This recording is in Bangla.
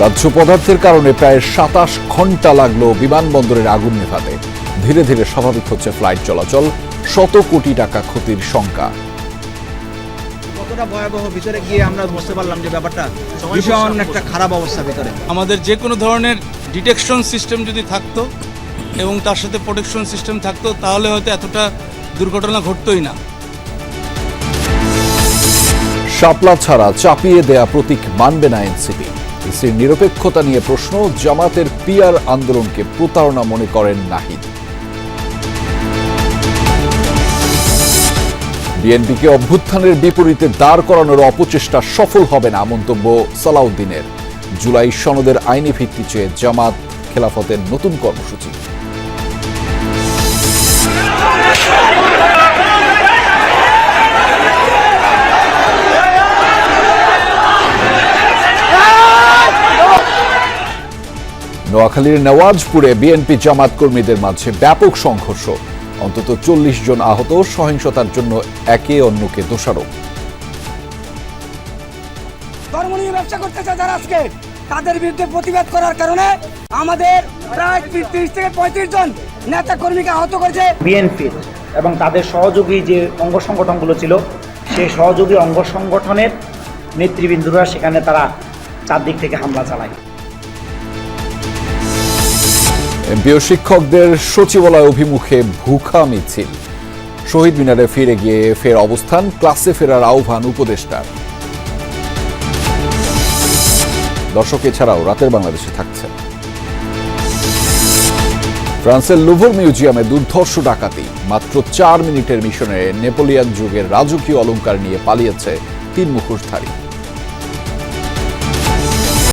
দাহ্য পদার্থের কারণে প্রায় সাতাশ ঘণ্টা লাগল বিমানবন্দরের আগুন নেভাতে। ধীরে ধীরে স্বাভাবিক হচ্ছে ফ্লাইট চলাচল শত কোটি টাকা ক্ষতির শঙ্কা। কতটা ভয়াবহ ভিতরে গিয়ে আমরা বুঝতে পারলাম যে ব্যাপারটা? ভীষণ একটা খারাপ অবস্থা ভিতরে। আমাদের যে কোনো ধরনের ডিটেকশন সিস্টেম যদি থাকতো এবং তার সাথে প্রোটেকশন সিস্টেম থাকতো তাহলে হয়তো এতটা দুর্ঘটনা ঘটতোই না। শাপলা ছাড়া চাপিয়ে দেয়া প্রতীক মানবে না এনসিপি। ইসির নিরপেক্ষতা নিয়ে প্রশ্ন, জামাতের পিয়ার আন্দোলনকে প্রতারণা মনে করেন নাহিদ। বিএনপিকে অভ্যুত্থানের বিপরীতে দাঁড় করানোর অপচেষ্টা সফল হবে না, মন্তব্য সালাউদ্দিনের। জুলাই সনদের আইনি ভিত্তি চেয়ে জামাত খেলাফতের নতুন কর্মসূচি। নোয়াখালীর নওয়াজপুরে বিএনপি জামাত কর্মীদের মাঝে ব্যাপক সংঘর্ষ। অন্তত চল্লিশ জন আহত সহিংসতার জন্য একে অন্যকে দোষারোপ। ধর্ম নিয়ে ব্যবসা করতেছে যারা আজকে তাদের বিরুদ্ধে প্রতিবাদ করার কারণে আমাদের প্রায় তিরিশ থেকে পঁয়ত্রিশ জন নেতা কর্মীকে আহত করেছে। বিএনপির এবং তাদের সহযোগী যে অঙ্গ সংগঠনগুলো ছিল সেই সহযোগী অঙ্গ সংগঠনের নেতৃবৃন্দরা সেখানে তারা চারদিক থেকে হামলা চালায়। এমপিও শিক্ষকদের সচিবালয় অভিমুখে ভুখা মিছিল। শহীদ মিনারে ফিরে গিয়ে ফের অবস্থান, ক্লাসে ফেরার আহ্বান উপদেষ্টার। দর্শক, এছাড়াও রাতের বাংলাদেশে থাকছে। ফ্রান্সের লুভর মিউজিয়ামে দুর্ধর্ষ ডাকাতি। মাত্র চার মিনিটের মিশনে নেপোলিয়ান যুগের রাজকীয় অলংকার নিয়ে পালিয়েছে তিন মুখোশধারী।